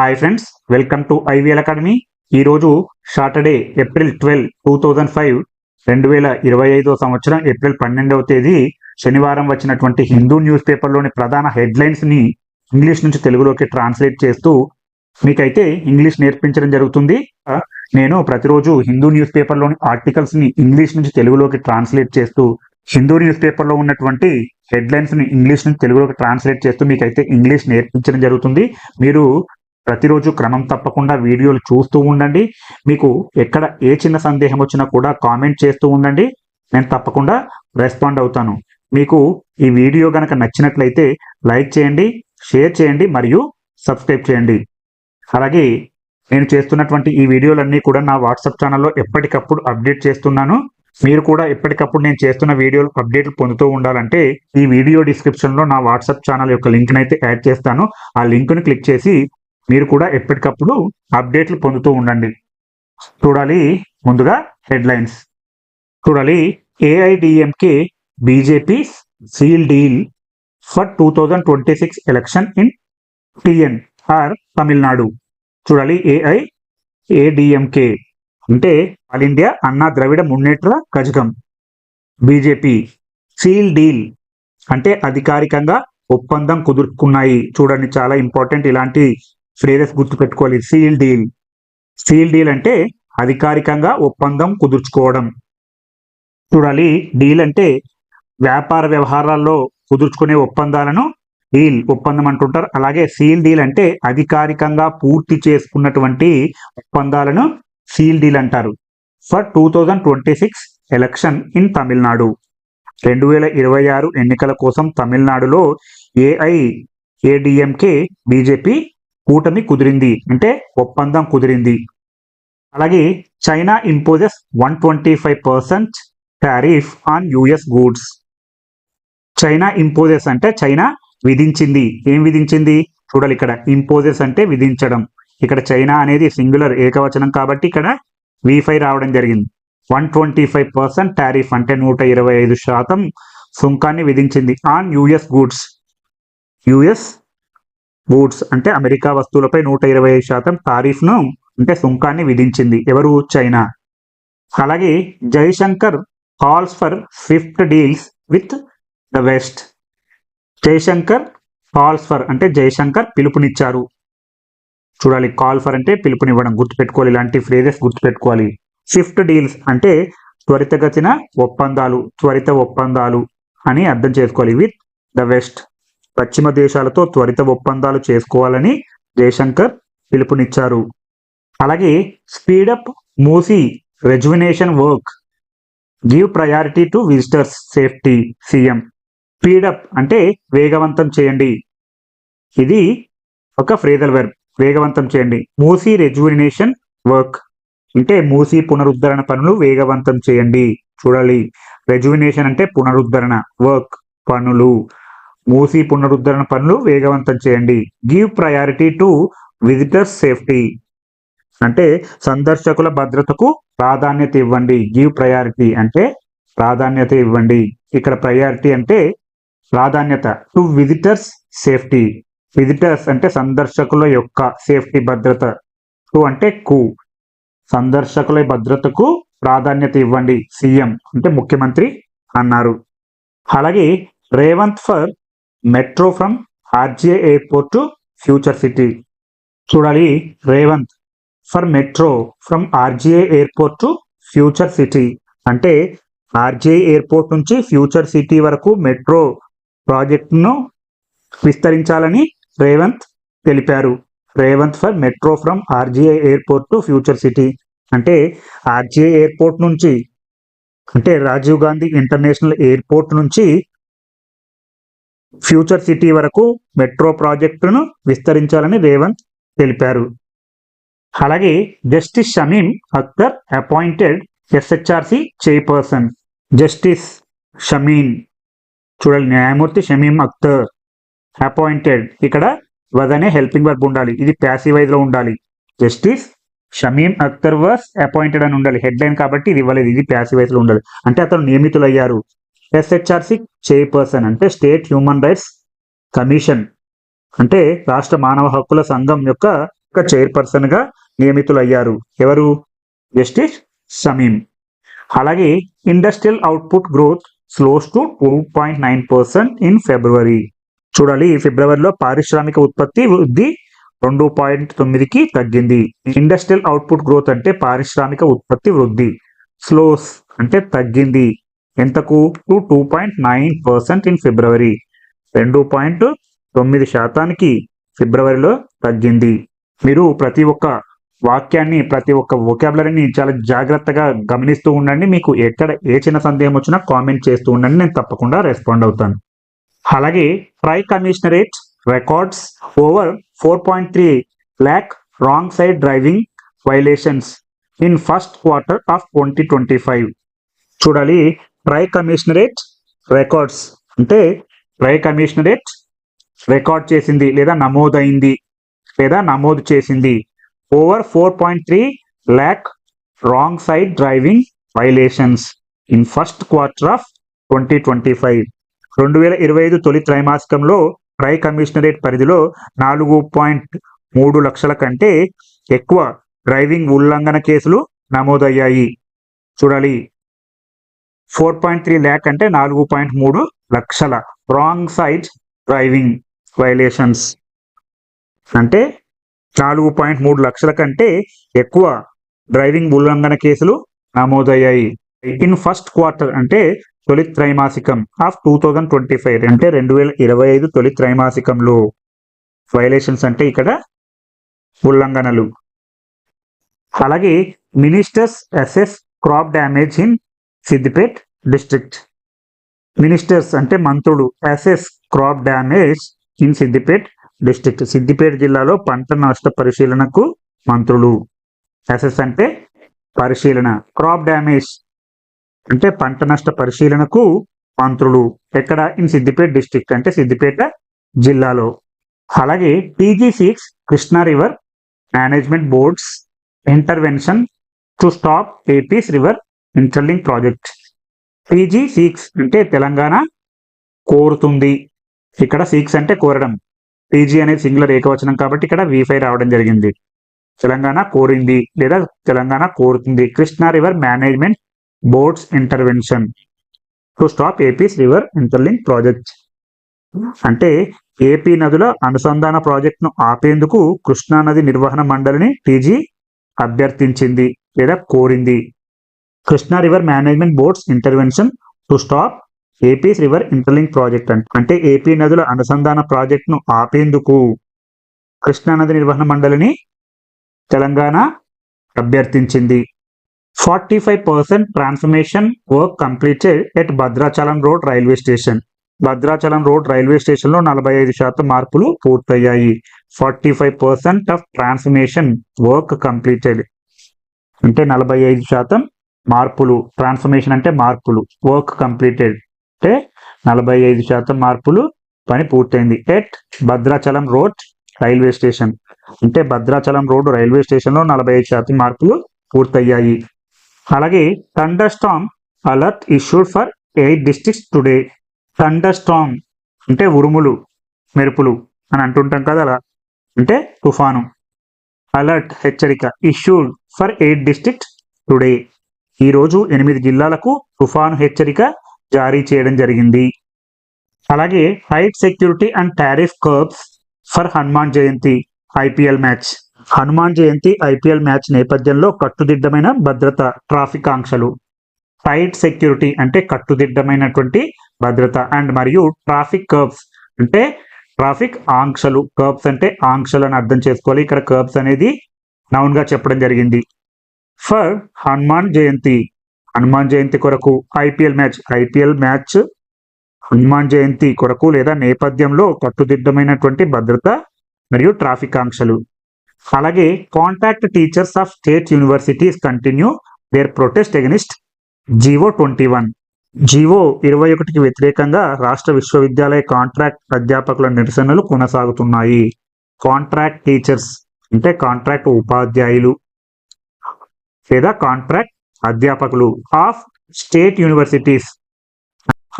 Hi friends welcome to IVL academy ఈరోజు Saturday April twelve two thousand five రెండు వేల ఇరవై ఐదో సంవత్సరం ఏప్రిల్ పన్నెండవ తేదీ శనివారం వచ్చినటువంటి హిందూ న్యూస్ పేపర్లోని ప్రధాన హెడ్లైన్స్ని ఇంగ్లీష్ నుంచి తెలుగులోకి ట్రాన్స్లేట్ చేస్తూ మీకైతే ఇంగ్లీష్ నేర్పించడం జరుగుతుంది. నేను ప్రతిరోజు హిందూ న్యూస్ పేపర్లోని ఆర్టికల్స్ని ఇంగ్లీష్ నుంచి తెలుగులోకి ట్రాన్స్లేట్ చేస్తూ హిందూ న్యూస్ పేపర్లో ఉన్నటువంటి హెడ్లైన్స్ని ఇంగ్లీష్ నుంచి తెలుగులోకి ట్రాన్స్లేట్ చేస్తూ మీకైతే ఇంగ్లీష్ నేర్పించడం జరుగుతుంది. మీరు ప్రతిరోజు క్రమం తప్పకుండా వీడియోలు చూస్తూ ఉండండి. మీకు ఎక్కడ ఏ చిన్న సందేహం వచ్చినా కూడా కామెంట్ చేస్తూ ఉండండి. నేను తప్పకుండా రెస్పాండ్ అవుతాను. మీకు ఈ వీడియో గనక నచ్చినట్లయితే లైక్ చేయండి షేర్ చేయండి మరియు సబ్స్క్రైబ్ చేయండి. అలాగే నేను చేస్తున్నటువంటి ఈ వీడియోలన్నీ కూడా నా వాట్సాప్ ఛానల్లో ఎప్పటికప్పుడు అప్డేట్ చేస్తున్నాను. మీరు కూడా ఎప్పటికప్పుడు నేను చేస్తున్న వీడియోలు అప్డేట్లు పొందుతూ ఉండాలంటే ఈ వీడియో డిస్క్రిప్షన్లో నా వాట్సాప్ ఛానల్ యొక్క లింక్నైతే అయితే యాడ్ చేస్తాను. ఆ లింక్ను క్లిక్ చేసి మీరు కూడా ఎప్పటికప్పుడు అప్డేట్లు పొందుతూ ఉండండి. చూడాలి ముందుగా హెడ్లైన్స్. చూడాలి AIADMK BJP seal deal for two thousand twenty six election in TN or Tamil Nadu చూడాలి ఏఐ ఏడిఎంకే అంటే all India Anna Dravida Munnetra Kazhagam. BJP seal deal అంటే అధికారికంగా ఒప్పందం కుదుర్చుకున్నాయి. చూడండి చాలా ఇంపార్టెంట్ ఇలాంటి ఫ్రీయర్స్ గుర్తు పెట్టుకోవాలి. Seal deal. సీల్ డీల్ అంటే అధికారికంగా ఒప్పందం కుదుర్చుకోవడం. చూడాలి. డీల్ అంటే వ్యాపార వ్యవహారాల్లో కుదుర్చుకునే ఒప్పందాలను డీల్ ఒప్పందం అంటుంటారు. అలాగే సీల్ డీల్ అంటే అధికారికంగా పూర్తి చేసుకున్నటువంటి ఒప్పందాలను సీల్ డీల్ అంటారు. For two thousand twenty six election in Tamil Nadu. రెండు వేల ఇరవై ఆరు ఎన్నికల కోసం తమిళనాడులో ఏఐ ఏడిఎంకే బీజేపీ కూటమి కుదిరింది. అంటే ఒప్పందం కుదిరింది. అలాగే China imposes one twenty five percent tariff on US goods. China imposes అంటే చైనా విధించింది. ఏం విధించింది? చూడాలి ఇక్కడ. ఇంపోజెస్ అంటే విధించడం. ఇక్కడ చైనా అనేది సింగులర్ ఏకవచనం కాబట్టి ఇక్కడ వి రావడం జరిగింది. One twenty five percent tariff అంటే నూట ఇరవై ఐదు శాతం సుంకాన్ని విధించింది. On US goods. US goods అంటే అమెరికా వస్తువులపై నూట ఇరవై ఐదు శాతం తారీఫ్ను అంటే సుంకాన్ని విధించింది. ఎవరు? చైనా. అలాగే Jaishankar calls for swift deals with the west. Jaishankar calls for అంటే జైశంకర్ పిలుపునిచ్చారు. చూడాలి కాల్ ఫర్ అంటే పిలుపునివ్వడం గుర్తుపెట్టుకోవాలి ఇలాంటి ఫ్రేజెస్ గుర్తుపెట్టుకోవాలి. స్విఫ్ట్ డీల్స్ అంటే త్వరితగతిన ఒప్పందాలు త్వరిత ఒప్పందాలు అని అర్థం చేసుకోవాలి విత్ ద వెస్ట్. పశ్చిమ దేశాలతో త్వరిత ఒప్పందాలు చేసుకోవాలని జయశంకర్ పిలుపునిచ్చారు. అలాగే speed up Musi rejuvenation work. Give priority to visitors safety CM. Speed up అంటే వేగవంతం చేయండి. ఇది ఒక ఫ్రేజల్ వెర్బ్. వేగవంతం చేయండి. Musi rejuvenation work. అంటే మూసీ పునరుద్ధరణ పనులు వేగవంతం చేయండి. చూడాలి రెజ్యునేషన్ అంటే పునరుద్ధరణ వర్క్ పనులు. మూసి పునరుద్ధరణ పనులు వేగవంతం చేయండి. Give priority to visitors safety అంటే సందర్శకుల భద్రతకు ప్రాధాన్యత ఇవ్వండి. గివ్ ప్రయారిటీ అంటే ప్రాధాన్యత ఇవ్వండి. ఇక్కడ ప్రయారిటీ అంటే ప్రాధాన్యత టు విజిటర్స్ సేఫ్టీ విజిటర్స్ అంటే సందర్శకుల యొక్క సేఫ్టీ భద్రత. టు అంటే కు సందర్శకుల భద్రతకు ప్రాధాన్యత ఇవ్వండి. సీఎం అంటే ముఖ్యమంత్రి అన్నారు. అలాగే Revanth for metro from RJ airport to future city. చూడాలి Revanth. For metro from RGA airport to future city. అంటే ఆర్జే ఎయిర్పోర్ట్ నుంచి ఫ్యూచర్ సిటీ వరకు మెట్రో ప్రాజెక్టును విస్తరించాలని రేవంత్ తెలిపారు. Revanth for metro from RGI airport to future city. అంటే RGI airport నుంచి అంటే రాజీవ్ గాంధీ ఇంటర్నేషనల్ ఎయిర్పోర్ట్ నుంచి ఫ్యూచర్ సిటీ వరకు మెట్రో ప్రాజెక్టును విస్తరించాలని రేవంత్ తెలిపారు. అలాగే justice Shamim Akhtar appointed SHRC chairperson justice Shamim చూడాలి న్యాయమూర్తి షమీం అక్తర్ అపాయింటెడ్. ఇక్కడ వదనే హెల్పింగ్ వర్బ్ ఉండాలి. ఇది ప్యాసివైజ్లో ఉండాలి. Justice Shamim Akhtar was appointed అని ఉండాలి. హెడ్ లైన్ కాబట్టి ఇది ఇవ్వలేదు. ఇది ప్యాసివైజ్లో ఉండాలి. అంటే అతను నియమితులయ్యారు. ఎస్హెచ్ఆర్సి చైర్పర్సన్ అంటే స్టేట్ హ్యూమన్ రైట్స్ కమిషన్ అంటే రాష్ట్ర మానవ హక్కుల సంఘం యొక్క యొక్క చైర్పర్సన్గా నియమితులయ్యారు. ఎవరు? జస్టిస్ సమీం అలాగే industrial output growth slows to two point nine percent in February చూడాలి ఫిబ్రవరిలో పారిశ్రామిక ఉత్పత్తి వృద్ధి రెండు పాయింట్ తొమ్మిదికి తగ్గింది. ఇండస్ట్రియల్ అవుట్పుట్ గ్రోత్ అంటే పారిశ్రామిక ఉత్పత్తి వృద్ధి. స్లోస్ అంటే తగ్గింది. ఎంతకు to two point nine percent in February. రెండు పాయింట్ తొమ్మిది శాతానికి ఫిబ్రవరిలో తగ్గింది. మీరు ప్రతి ఒక్క వాక్యాన్ని ప్రతి ఒక్క వొకాబులరీని చాలా జాగ్రత్తగా గమనిస్తూ ఉండండి. మీకు ఎక్కడ ఏ చిన్న సందేహం వచ్చినా కామెంట్ చేస్తూ ఉండండి. నేను తప్పకుండా రెస్పాండ్ అవుతాను. అలాగే tri commissionerate records over four point three lakh wrong side driving violations in first quarter of twenty twenty five చూడాలి ట్రై కమిషనరేట్ రికార్డ్స్ అంటే ట్రై కమిషనరేట్ రికార్డ్ చేసింది లేదా నమోదైంది లేదా నమోదు చేసింది. Over four point three lakh wrong side driving violations in first quarter of twenty twenty five రెండు వేల ఇరవై ఐదు తొలి త్రైమాసికంలో ట్రై కమిషనరేట్ పరిధిలో నాలుగు పాయింట్ మూడు లక్షల కంటే ఎక్కువ డ్రైవింగ్ ఉల్లంఘన కేసులు నమోదయ్యాయి. చూడాలి. ఫోర్ పాయింట్ త్రీ ల్యాక్ అంటే నాలుగు పాయింట్ మూడు లక్షల రాంగ్ సైడ్ డ్రైవింగ్ వైలేషన్స్. అంటే నాలుగు పాయింట్ మూడు లక్షల కంటే ఎక్కువ డ్రైవింగ్ ఉల్లంఘన కేసులు నమోదయ్యాయి. ఇన్ ఫస్ట్ క్వార్టర్ అంటే తొలి త్రైమాసికం of two thousand twenty five అంటే రెండు వేల ఇరవై ఐదు తొలి త్రైమాసికంలో. వైలేషన్స్ అంటే ఇక్కడ ఉల్లంఘనలు. అలాగే ministers assess crop damage in Siddipet district. Ministers అంటే మంత్రులు assess crop damage in Siddipet district. Siddipet జిల్లాలో పంట నష్ట పరిశీలనకు మంత్రులు. అసెస్ అంటే పరిశీలన క్రాప్ డ్యామేజ్ అంటే పంట నష్ట పరిశీలనకు మంత్రులు. ఎక్కడ? ఇన్ సిద్దిపేట డిస్ట్రిక్ట్ అంటే సిద్దిపేట జిల్లాలో. అలాగే TG six Krishna river management boards intervention to stop AP's river interlink project PG six అంటే తెలంగాణ కోరుతుంది. ఇక్కడ సిక్స్ అంటే కోరడం. పీజీ అనేది సింగులర్ ఏకవచనం కాబట్టి ఇక్కడ వీఫై ఫైవ్ రావడం జరిగింది. తెలంగాణ కోరింది లేదా తెలంగాణ కోరుతుంది. Krishna river management boards intervention. To stop AP's river interlink project అంటే ఏపీ నదుల అనుసంధాన ప్రాజెక్టును ఆపేందుకు కృష్ణా నది నిర్వహణ మండలిని టీజీ అభ్యర్థించింది లేదా కోరింది. Krishna river management boards intervention to stop AP's river interlink project అంటే. ఏపీ నదుల అనుసంధాన ప్రాజెక్టును ఆపేందుకు కృష్ణా నది నిర్వహణ మండలిని Telangana అభ్యర్థించింది. Forty five percent transformation work completed at Bhadrachalam road railway station. Bhadrachalam road railway స్టేషన్లో నలభై ఐదు శాతం మార్పులు పూర్తయ్యాయి. Forty five percent of transformation work completed. అంటే నలభై ఐదు శాతం మార్పులు ట్రాన్స్ఫర్మేషన్ అంటే మార్పులు వర్క్ కంప్లీటెడ్ అంటే నలభై ఐదు శాతం మార్పులు పని పూర్తయింది. At Bhadrachalam road railway station. అంటే భద్రాచలం రోడ్డు రైల్వే స్టేషన్లో నలభై ఐదు శాతం మార్పులు పూర్తయ్యాయి. అలాగే thunder storm alert issued for eight districts today. Thunder storm అంటే ఉరుములు మెరుపులు అని అంటుంటాం కదా అలా. అంటే తుఫాను. అలర్ట్ హెచ్చరిక issued for eight district today. ఈరోజు ఎనిమిది జిల్లాలకు తుఫాను హెచ్చరిక జారీ చేయడం జరిగింది. అలాగే height security and tariff curbs for Hanuman Jayanti IPL match. Hanuman Jayanti IPL match నేపథ్యంలో కట్టుదిట్టమైన భద్రత ట్రాఫిక్ ఆంక్షలు టైట్ సెక్యూరిటీ అంటే కట్టుదిట్టమైనటువంటి భద్రత అండ్ మరియు ట్రాఫిక్ కర్బ్స్ అంటే ట్రాఫిక్ ఆంక్షలు. కర్బ్స్ అంటే ఆంక్షలు అని అర్థం చేసుకోవాలి. ఇక్కడ కర్బ్స్ అనేది నౌన్గా చెప్పడం జరిగింది. ఫర్ హనుమాన్ జయంతి హనుమాన్ జయంతి కొరకు IPL match IPL match Hanuman Jayanti కొరకు లేదా నేపథ్యంలో కట్టుదిట్టమైనటువంటి భద్రత మరియు ట్రాఫిక్ ఆంక్షలు. అలాగే contact teachers of state universities continue their protest against GO twenty one GO ఇరవై ఒకటికి వ్యతిరేకంగా రాష్ట్ర విశ్వవిద్యాలయ కాంట్రాక్ట్ అధ్యాపకుల నిరసనలు కొనసాగుతున్నాయి. కాంట్రాక్ట్ టీచర్స్ అంటే కాంట్రాక్ట్ ఉపాధ్యాయులు. లేదా కాంట్రాక్ట్ అధ్యాపకులు ఆఫ్ స్టేట్ యూనివర్సిటీస్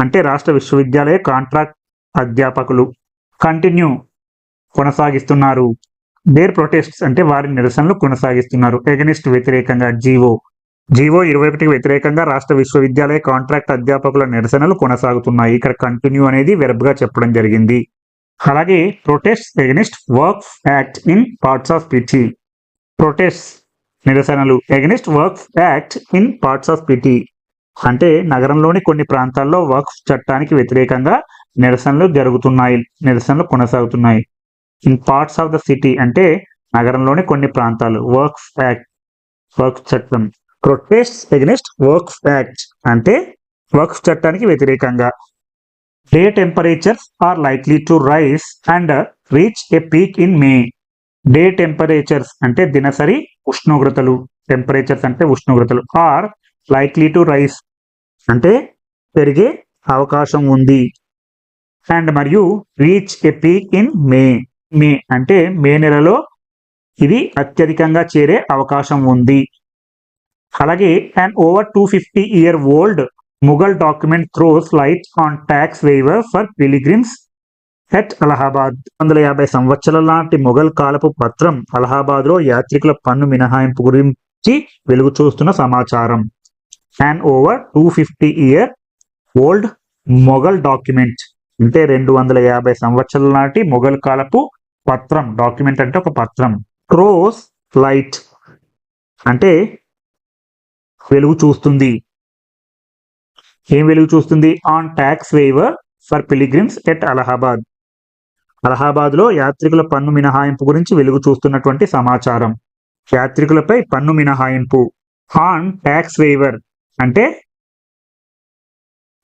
అంటే రాష్ట్ర విశ్వవిద్యాలయ కాంట్రాక్ట్ అధ్యాపకులు కంటిన్యూ కొనసాగిస్తున్నారు. దేర్ ప్రొటెస్ట్స్ అంటే వారి నిరసనలు కొనసాగిస్తున్నారు. ఎగనిస్ట్ వ్యతిరేకంగా జీవో జీవో ఇరవై ఒకటికి వ్యతిరేకంగా రాష్ట్ర విశ్వవిద్యాలయ కాంట్రాక్ట్ అధ్యాపకుల నిరసనలు కొనసాగుతున్నాయి. ఇక్కడ కంటిన్యూ అనేది వెరబ్గా చెప్పడం జరిగింది. అలాగే protest against work act in parts of PT protest నిరసనలు. Against works act in parts of PT అంటే నగరంలోని కొన్ని ప్రాంతాల్లో వర్క్స్ చట్టానికి వ్యతిరేకంగా నిరసనలు జరుగుతున్నాయి నిరసనలు కొనసాగుతున్నాయి. In parts of the city అంటే నగరంలోని కొన్ని ప్రాంతాలు. వర్క్స్ యాక్ట్ వర్క్స్ చట్టం. ప్రొటెస్ట్ ఎగనిస్ట్ వర్క్స్ యాక్ట్ అంటే వర్క్స్ చట్టానికి వ్యతిరేకంగా. Day temperatures are likely to rise and reach a peak in May day temperatures అంటే దినసరి ఉష్ణోగ్రతలు. టెంపరేచర్స్ అంటే ఉష్ణోగ్రతలు. ఆర్ లైక్లీ టు రైస్ అంటే పెరిగే అవకాశం ఉంది. అండ్ మరియు reach a peak in May May అంటే మే నెలలో ఇది అత్యధికంగా చేరే అవకాశం ఉంది. అలాగే and over two fifty year old Mughal document throws light on tax waiver for pilgrims at Allahabad. వందల యాభై సంవత్సరాల నాటి మొఘల్ కాలపు పత్రం అలహాబాద్లో యాత్రికుల పన్ను మినహాయింపు గురించి వెలుగు చూస్తున్న సమాచారం. And over two fifty year old Mughal document అంటే రెండు వందల యాభై సంవత్సరాల నాటి మొఘల్ కాలపు పత్రం. డాక్యుమెంట్ అంటే ఒక పత్రం. క్రోస్ లైట్ అంటే వెలుగు చూస్తుంది. ఏం వెలుగు చూస్తుంది? On tax waiver for pilgrims at Allahabad అలహాబాద్లో యాత్రికుల పన్ను మినహాయింపు గురించి వెలుగు చూస్తున్నటువంటి సమాచారం. యాత్రికులపై పన్ను మినహాయింపు. ఆన్ ట్యాక్స్ వేవర్ అంటే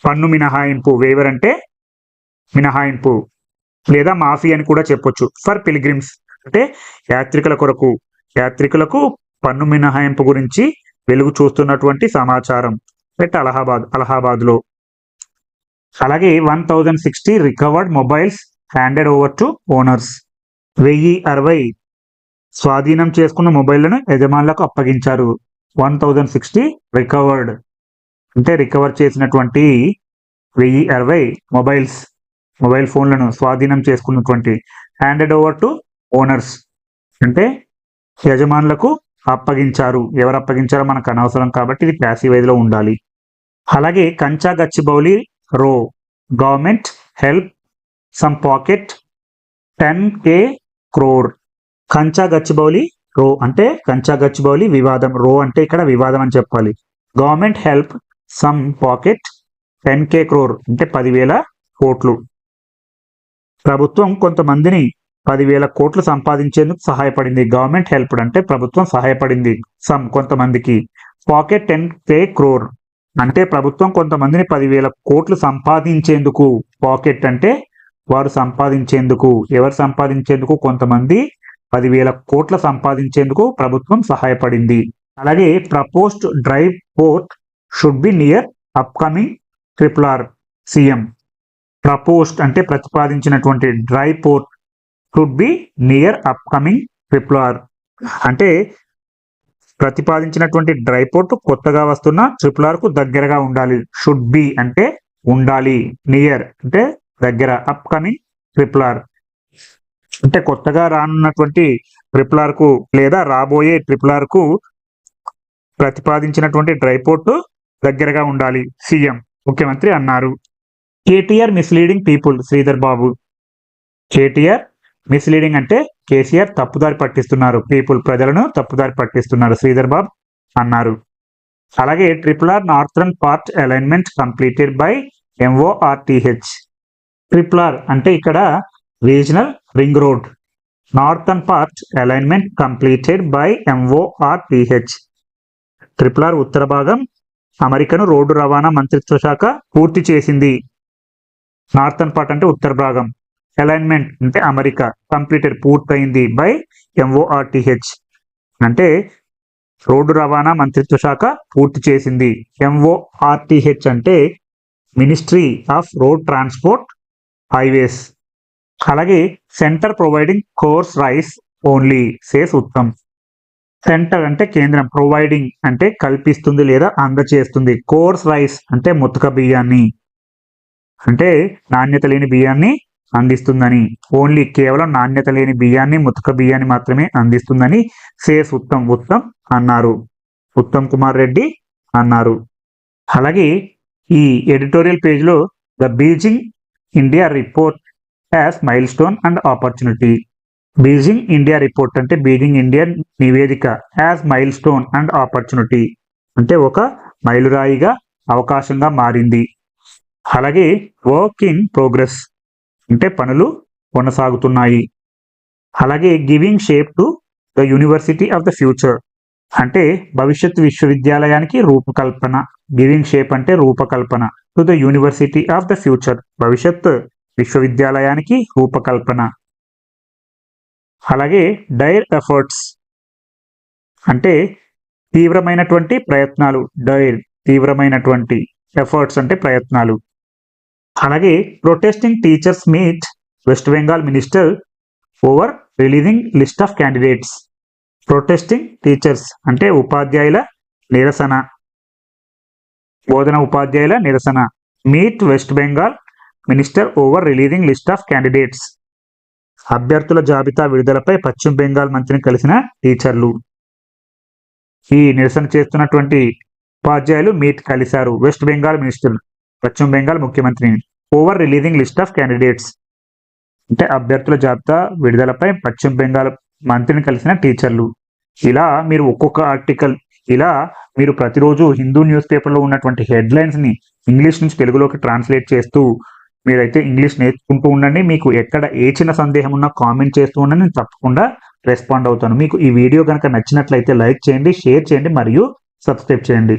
పన్ను మినహాయింపు. వేవర్ అంటే మినహాయింపు. లేదా మాఫీ అని కూడా చెప్పొచ్చు. ఫర్ పిలిగ్రిమ్స్ అంటే యాత్రికుల కొరకు. యాత్రికులకు పన్ను మినహాయింపు గురించి వెలుగు చూస్తున్నటువంటి సమాచారం. ఎట్ అలహాబాద్ అలహాబాద్లో అలాగే one thousand sixty recovered mobiles handed over to owners వెయ్యి అరవై స్వాధీనం చేసుకున్న మొబైళ్ళను యజమానులకు అప్పగించారు. One thousand sixty recovered. అంటే రికవర్ చేసినటువంటి వెయ్యి అరవై మొబైల్స్ మొబైల్ ఫోన్లను స్వాధీనం చేసుకున్నటువంటి హ్యాండెడ్ ఓవర్ టు ఓనర్స్ అంటే యజమానులకు అప్పగించారు. ఎవరు అప్పగించారో మనకు అనవసరం కాబట్టి ఇది ప్యాసివైజ్లో ఉండాలి. అలాగే Kancha Gachibowli row government help some pocket ten K crore Kancha Gachibowli row అంటే కంచా గచ్చిబౌలి వివాదం రో అంటే ఇక్కడ వివాదం అని చెప్పాలి. Government help some pocket ten K crore అంటే పదివేల కోట్లు. ప్రభుత్వం కొంతమందిని పదివేల కోట్లు సంపాదించేందుకు సహాయపడింది. గవర్నమెంట్ హెల్ప్ అంటే ప్రభుత్వం సహాయపడింది సమ్ కొంతమందికి. పాకెట్ టెన్ కే క్రోర్ అంటే ప్రభుత్వం కొంతమందిని పదివేల కోట్లు సంపాదించేందుకు. పాకెట్ అంటే వారు సంపాదించేందుకు ఎవరు సంపాదించేందుకు కొంతమంది పదివేల కోట్ల సంపాదించేందుకు ప్రభుత్వం సహాయపడింది. అలాగే proposed dry port should be near upcoming triple R CM. Proposed అంటే ప్రతిపాదించినటువంటి dry port should be near upcoming triple R అంటే ప్రతిపాదించినటువంటి డ్రై పోర్ట్ కొత్తగా వస్తున్న ట్రిపుల్ దగ్గరగా ఉండాలి. షుడ్ బి అంటే ఉండాలి. నియర్ అంటే దగ్గర అప్కమింగ్ ట్రిపుల్ ఆర్ అంటే కొత్తగా రానున్నటువంటి ట్రిపుల్ ఆర్కు లేదా రాబోయే ట్రిపుల్ ఆర్కు ప్రతిపాదించినటువంటి డ్రై పోర్ట్ దగ్గరగా ఉండాలి సీఎం ముఖ్యమంత్రి అన్నారు. KTR misleading people Sridhar Babu. KTR misleading అంటే కేసీఆర్ తప్పుదారి పట్టిస్తున్నారు పీపుల్ ప్రజలను తప్పుదారి పట్టిస్తున్నారు శ్రీధర్ బాబు అన్నారు. అలాగే triple R northern part alignment completed by MoRTH triple R అంటే ఇక్కడ regional ring road. Northern part alignment completed by MORPH triple R ఉత్తర భాగం అమెరికను రోడ్డు రవాణా మంత్రిత్వ శాఖ పూర్తి చేసింది. నార్థన్ పార్ట్ అంటే ఉత్తర భాగం. అలైన్మెంట్ అంటే అమెరికా. కంప్లీటెడ్ పూర్తయింది బై ఎంఓఆర్టీహెచ్ అంటే రోడ్డు రవాణా మంత్రిత్వ శాఖ పూర్తి చేసింది. ఎంఓఆర్టీహెచ్ అంటే ministry of road transport highways అలాగే centre providing coarse rice only says Uttam. Centre అంటే కేంద్రం ప్రొవైడింగ్ అంటే కల్పిస్తుంది లేదా అందచేస్తుంది. కోర్స్ రైస్ అంటే ముతక బియ్యాన్ని. అంటే నాణ్యత లేని బియ్యాన్ని అందిస్తుందని. ఓన్లీ కేవలం నాణ్యత లేని బియ్యాన్ని ముతక బియ్యాన్ని మాత్రమే అందిస్తుందని సేస్ ఉత్తమ్ ఉత్తమ్ అన్నారు. ఉత్తమ్ కుమార్ రెడ్డి అన్నారు. అలాగే ఈ ఎడిటోరియల్ పేజ్లో the Beijing India report as milestone and opportunity Beijing India report అంటే బీజింగ్ ఇండియా నివేదిక as milestone and opportunity అంటే ఒక మైలురాయిగా అవకాశంగా మారింది. అలాగే వర్క్ ఇన్ ప్రోగ్రెస్ అంటే పనులు కొనసాగుతున్నాయి. అలాగే giving shape to the university of the future అంటే భవిష్యత్ విశ్వవిద్యాలయానికి రూపకల్పన గివింగ్ షేప్ అంటే రూపకల్పన to the university of the future భవిష్యత్ విశ్వవిద్యాలయానికి రూపకల్పన. అలాగే డైర్ ఎఫర్ట్స్ అంటే తీవ్రమైనటువంటి ప్రయత్నాలు డైర్ తీవ్రమైనటువంటి ఎఫర్ట్స్ అంటే ప్రయత్నాలు. అలాగే protesting teachers meet West Bengal minister over releasing list of candidates protesting teachers అంటే ఉపాధ్యాయుల నిరసన బోధన ఉపాధ్యాయుల నిరసన. Meet West Bengal minister over releasing list of candidates అభ్యర్థుల జాబితా విడుదలపై పశ్చిమ బెంగాల్ మంత్రిని కలిసిన టీచర్లు. ఈ నిరసన చేస్తున్నటువంటి ఉపాధ్యాయులు మీట్ కలిశారు వెస్ట్ బెంగాల్ మినిస్టర్ పశ్చిమ బెంగాల్ ముఖ్యమంత్రిని over releasing list of candidates అంటే అభ్యర్థుల జాబితా విడుదలపై పశ్చిమ బెంగాల్ మంత్రిని కలిసిన టీచర్లు. ఇలా మీరు ఒక్కొక్క ఆర్టికల్ ఇలా మీరు ప్రతిరోజు హిందూ న్యూస్ పేపర్లో ఉన్నటువంటి హెడ్లైన్స్ని ఇంగ్లీష్ నుంచి తెలుగులోకి ట్రాన్స్లేట్ చేస్తూ మీరైతే ఇంగ్లీష్ నేర్చుకుంటూ ఉండండి. మీకు ఎక్కడ ఏ చిన్న సందేహం ఉన్నా కామెంట్ చేస్తూ ఉండండి. నేను తప్పకుండా రెస్పాండ్ అవుతాను. మీకు ఈ వీడియో కనుక నచ్చినట్లయితే లైక్ చేయండి షేర్ చేయండి మరియు సబ్స్క్రైబ్ చేయండి.